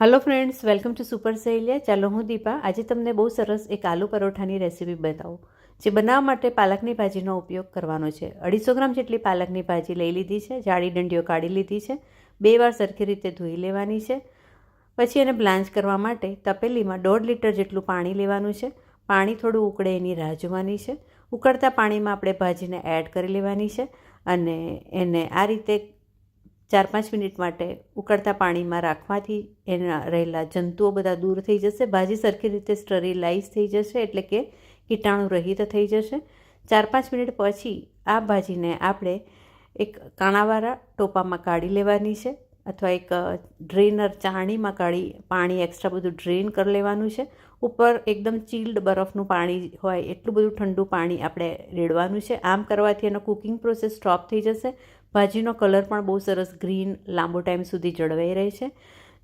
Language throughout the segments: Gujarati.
Hello friends welcome to super Saheliya ચાલો હું દીપા આજે તમને બહુ સરસ એક આલુ પરોઠાની રેસીપી બતાવું, જે બનાવવા માટે પાલકની ભાજીનો ઉપયોગ કરવાનો છે. અઢીસો ગ્રામ જેટલી પાલકની ભાજી લઈ લીધી છે, જાડી ડંડીઓ કાઢી લીધી છે, બે વાર સરખી રીતે ધોઈ લેવાની છે. પછી એને બ્લાન્ચ કરવા માટે તપેલીમાં દોઢ લીટર જેટલું પાણી લેવાનું છે. પાણી થોડું ઉકળે એની રાહ જોવાની છે. ઉકળતા પાણીમાં આપણે ભાજીને એડ કરી લેવાની છે અને એને આ રીતે ચાર પાંચ મિનિટ માટે ઉકળતા પાણીમાં રાખવાથી એના રહેલા જંતુઓ બધા દૂર થઈ જશે, ભાજી સરખી રીતે સ્ટરીલાઇઝ થઈ જશે એટલે કે કીટાણુ રહિત થઈ જશે. ચાર પાંચ મિનિટ પછી આ ભાજીને આપણે એક કાણાવાળા ટોપામાં કાઢી લેવાની છે. અથવા એક ડ્રેનર ચાણીમાં કાઢી પાણી એક્સ્ટ્રા બધું ડ્રેન કરી લેવાનું છે. ઉપર એકદમ ચીલ્ડ બરફનું પાણી હોય એટલું બધું ઠંડુ પાણી આપણે રેડવાનું છે. આમ કરવાથી એનો કુકિંગ પ્રોસેસ સ્ટોપ થઈ જશે. ભાજીનો કલર પણ બહુ સરસ ગ્રીન લાંબો ટાઈમ સુધી જળવાઈ રહે છે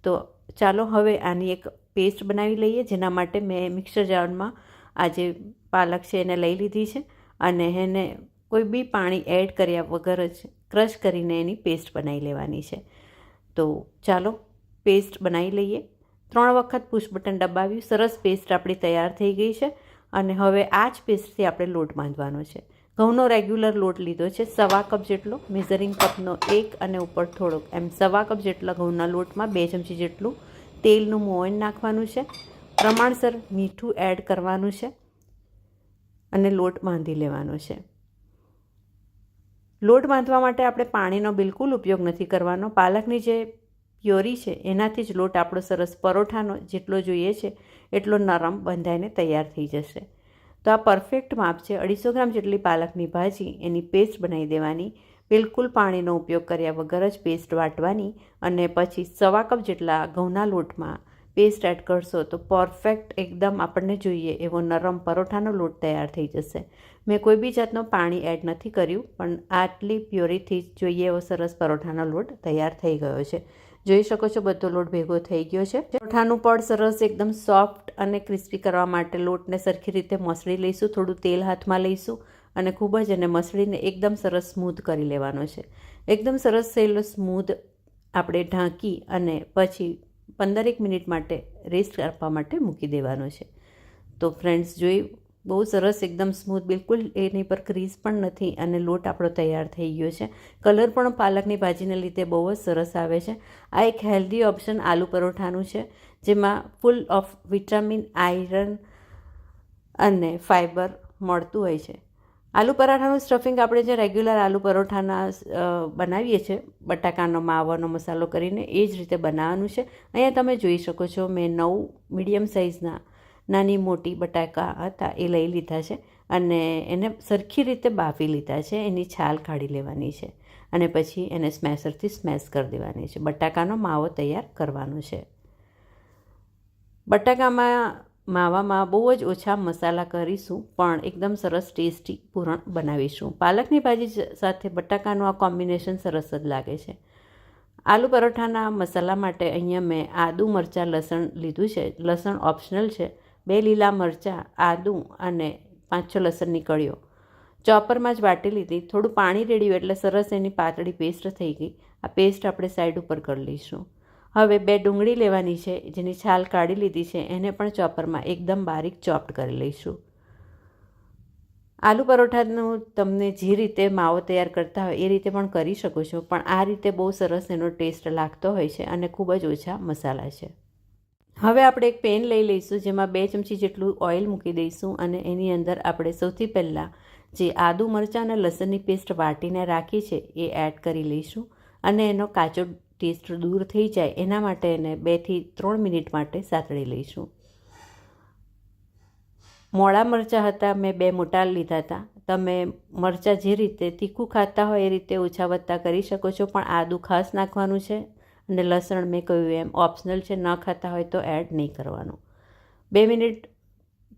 તો ચાલો હવે આની એક પેસ્ટ બનાવી લઈએ, જેના માટે મેં મિક્સર જારમાં આ જે પાલક છે એને લઈ લીધી છે અને એને કોઈ બી પાણી એડ કર્યા વગર જ ક્રશ કરીને એની પેસ્ટ બનાવી લેવાની છે. તો ચાલો પેસ્ટ બનાવી લઈએ. ત્રણ વખત પુશ બટન દબાવ્યું. સરસ પેસ્ટ આપણી તૈયાર થઈ ગઈ છે અને હવે આ જ પેસ્ટથી આપણે લોટ બાંધવાનો છે. ઘઉંનો રેગ્યુલર લોટ લીધો છે સવા કપ જેટલો મેઝરિંગ કપનો એક અને ઉપર થોડોક. એમ સવા કપ જેટલા ઘઉંના લોટમાં બે ચમચી જેટલું તેલનું મોયન નાખવાનું છે. પ્રમાણસર મીઠું એડ કરવાનું છે અને લોટ બાંધી લેવાનો છે. લોટ બાંધવા માટે આપણે પાણીનો બિલકુલ ઉપયોગ નથી કરવાનો. પાલકની જે પ્યોરી છે, એનાથી જ લોટ આપણો સરસ પરોઠાનો જેટલો જોઈએ છે, એટલો નરમ બંધાઈને તૈયાર થઈ જશે. તો આ પરફેક્ટ માપ છે, અઢીસો ગ્રામ જેટલી પાલકની ભાજી, એની પેસ્ટ બનાવી દેવાની. બિલકુલ પાણીનો ઉપયોગ કર્યા વગર જ પેસ્ટ વાટવાની અને પછી સવા કપ જેટલા ઘઉંના લોટમાં પેસ્ટ એડ કરશો તો પરફેક્ટ એકદમ આપણને જોઈએ એવો નરમ પરોઠાનો લોટ તૈયાર થઈ જશે. મેં કોઈ બી જાતનું પાણી એડ નથી કર્યું, પણ આટલી પ્યોરીથી જ જોઈએ એવો સરસ પરોઠાનો લોટ તૈયાર થઈ ગયો છે. જોઈ શકો છો બધો લોટ ભેગો થઈ ગયો છે. પરોઠાનું પડ સરસ એકદમ સોફ્ટ અને ક્રિસ્પી કરવા માટે લોટને સરખી રીતે મસળી લઈશું, થોડું તેલ હાથમાં લઈશું અને ખૂબ જ એને મસળીને એકદમ સરસ સ્મૂધ કરી લેવાનો છે. એકદમ સરસ થયેલો સ્મૂધ આપણે ઢાંકી અને પછી પંદરેક મિનિટ માટે રેસ્ટ આપવા માટે મૂકી દેવાનો છે. તો ફ્રેન્ડ્સ જોઈ, બહુ સરસ એકદમ સ્મૂથ બિલકુલ એની પર ક્રીઝ પણ નથી અને લોટ આપણો તૈયાર થઈ ગયો છે. કલર પણ પાલકની ભાજીને લીધે બહુ જ સરસ આવે છે. આ એક હેલ્ધી ઓપ્શન આલુ પરોઠાનું છે, જેમાં ફૂલ ઓફ વિટામિન આયરન અને ફાઇબર મળતું હોય છે. આલુ પરાઠાનું સ્ટફિંગ આપણે જે રેગ્યુલર આલુ પરોઠાના બનાવીએ છીએ, બટાકાનો માવાનો મસાલો કરીને એ જ રીતે બનાવવાનું છે. અહીંયા તમે જોઈ શકો છો મેં નવ મીડિયમ સાઇઝના નાની મોટી બટાકા હતા એ લઈ લીધા છે અને એને સરખી રીતે બાફી લીધા છે, એની છાલ કાઢી લેવાની છે અને પછી એને સ્મેશરથી સ્મેશ કરી દેવાની છે. બટાકાનો માવો તૈયાર કરવાનો છે. બટાકામાં માવામાં બહુ જ ઓછા મસાલા કરીશું, પણ એકદમ સરસ ટેસ્ટી પૂરણ બનાવીશું. પાલકની ભાજી સાથે બટાકાનું આ કોમ્બિનેશન સરસ જ લાગે છે. આલુ પરોઠાના મસાલા માટે અહીંયા મેં આદુ, મરચાં, લસણ લીધું છે. લસણ ઓપ્શનલ છે. બે લીલા મરચાં, આદું અને પાંચ છ લસણની કળીઓ. ચોપરમાં જ વાટી લીધી. થોડું પાણી રેડ્યું એટલે સરસ એની પાતળી પેસ્ટ થઈ ગઈ. આ પેસ્ટ આપણે સાઈડ ઉપર કરી લઈશું. હવે બે ડુંગળી લેવાની છે, જેની છાલ કાઢી લીધી છે, એને પણ ચોપરમાં એકદમ બારીક ચોપ્ટ કરી લઈશું. આલુ પરોઠાનું તમને જે રીતે માવો તૈયાર કરતા હોય, એ રીતે પણ કરી શકો છો, પણ આ રીતે બહુ સરસ એનો ટેસ્ટ લાગતો હોય છે અને ખૂબ જ ઓછા મસાલા છે. હવે આપણે એક પેન લઈ લઈશું, જેમાં બે ચમચી જેટલું ઓઇલ મૂકી દઈશું અને એની અંદર આપણે સૌથી પહેલાં જે આદુ મરચાં અને લસણની પેસ્ટ વાટીને રાખી છે, એ એડ કરી લઈશું અને એનો કાચો ટેસ્ટ દૂર થઈ જાય એના માટે એને બેથી ત્રણ મિનિટ માટે સાતળી લઈશું. મોડા મરચાં હતા, મેં બે મોટા લીધા હતા. તમે મરચાં જે રીતે તીખું ખાતા હોય એ રીતે ઓછા વધતા કરી શકો છો, પણ આદું ખાસ નાખવાનું છે. અને લસણ મેં કહ્યું એમ ઓપ્શનલ છે, ન ખાતા હોય તો એડ નહીં કરવાનું. બે મિનિટ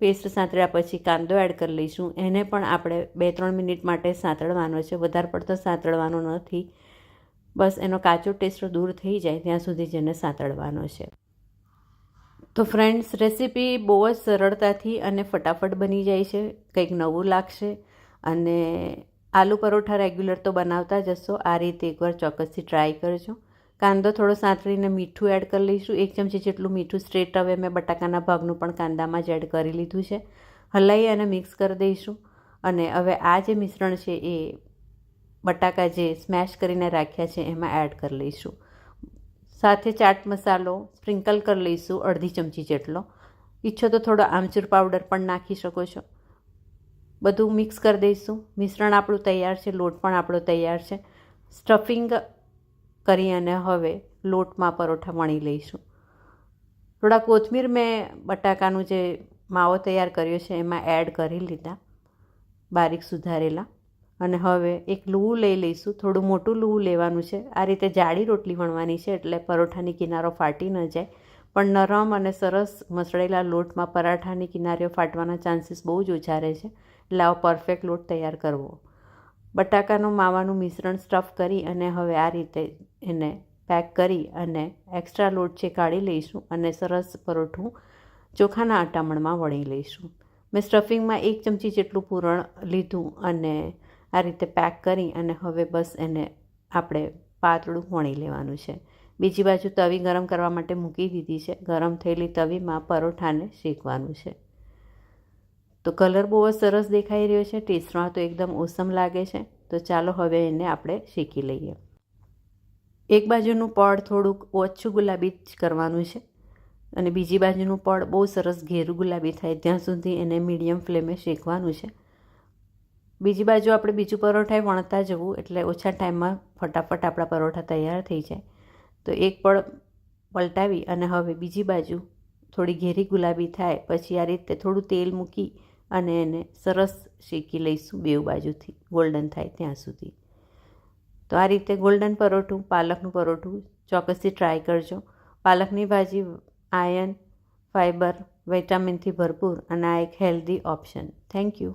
પેસ્ટ સાંતળ્યા પછી કાંદો એડ કરી લઈશું. એને પણ આપણે બે ત્રણ મિનિટ માટે સાંતળવાનો છે. વધારે પડતો સાંતળવાનો નથી. બસ એનો કાચો ટેસ્ટ દૂર થઈ જાય ત્યાં સુધી જેને સાંતળવાનો છે. તો ફ્રેન્ડ્સ રેસીપી બહુ જ સરળતાથી અને ફટાફટ બની જાય છે. કંઈક નવું લાગશે અને આલુ પરોઠા રેગ્યુલર તો બનાવતા જ હશો. આ રીતે એકવાર ચોક્કસથી ટ્રાય કરજો. કાંદો થોડો સાંતળીને મીઠું એડ કરી લઈશું. એક ચમચી જેટલું મીઠું સ્ટ્રેટ હવે મેં બટાકાના ભાગનું પણ કાંદામાં જ એડ કરી લીધું છે. હલાવી અને મિક્સ કરી દઈશું. અને હવે આ જે મિશ્રણ છે એ બટાકા જે સ્મેશ કરીને રાખ્યા છે, એમાં એડ કરી લઈશું. સાથે ચાટ મસાલો સ્પ્રિંકલ કરી લઈશું, અડધી ચમચી જેટલો. ઈચ્છો તો થોડો આમચૂર પાવડર પણ નાખી શકો છો. બધું મિક્સ કરી દઈશું. મિશ્રણ આપણું તૈયાર છે, લોટ પણ આપણો તૈયાર છે. સ્ટફિંગ કરી અને હવે લોટમાં પરોઠા વણી લઈશું. થોડા કોથમીર મેં બટાકાનું જે માવો તૈયાર કર્યો છે, એમાં એડ કરી લીધા. બારીક સુધારેલા. અને હવે એક લૂવું લઈ લઈશું. થોડું મોટું લૂવું લેવાનું છે. આ રીતે જાડી રોટલી વણવાની છે એટલે પરોઠાની કિનારો ફાટી ન જાય. પણ નરમ અને સરસ મસળેલા લોટમાં પરાઠાની કિનારીઓ ફાટવાના ચાન્સીસ બહુ જ ઓછા રહે છે. એટલે આવો પરફેક્ટ લોટ તૈયાર કરવો. બટાકાનું માવાનું મિશ્રણ સ્ટફ કરી અને હવે આ રીતે એને પેક કરી અને એક્સ્ટ્રા લોટ છે કાઢી લઈશું અને સરસ પરોઠું ચોખાના આટામણમાં વણી લઈશું. મેં સ્ટફિંગમાં એક ચમચી જેટલું પૂરણ લીધું અને આ રીતે પેક કરી અને હવે બસ એને આપણે પાતળું વણી લેવાનું છે. બીજી બાજુ તવી ગરમ કરવા માટે મૂકી દીધી છે. ગરમ થયેલી તવીમાં પરોઠાને શેકવાનું છે. તો કલર બહુ જ સરસ દેખાઈ રહ્યો છે. ટેસ્ટમાં તો એકદમ ઓસમ લાગે છે. તો ચાલો હવે એને આપણે શેકી લઈએ. એક બાજુનું પડ થોડુંક ઓછું ગુલાબી જ કરવાનું છે અને બીજી બાજુનું પડ બહુ સરસ ઘેરું ગુલાબી થાય ત્યાં સુધી એને મીડિયમ ફ્લેમે શેકવાનું છે. બીજી બાજુ આપણે બીજું પરોઠાએ વણતા જવું એટલે ઓછા ટાઈમમાં ફટાફટ આપણા પરોઠા તૈયાર થઈ જાય. તો એક પળ પલટાવી અને હવે બીજી બાજુ થોડી ઘેરી ગુલાબી થાય પછી આ રીતે થોડું તેલ મૂકી અને એને સરસ શેકી લઈશું બેઉ બાજુથી, ગોલ્ડન થાય ત્યાં સુધી. તો આ રીતે ગોલ્ડન પરોઠું, પાલકનું પરોઠું ચોક્કસથી ટ્રાય કરજો. પાલકની ભાજી આયન ફાઈબર, વિટામિનથી ભરપૂર અને આ એક હેલ્ધી ઓપ્શન. Thank you.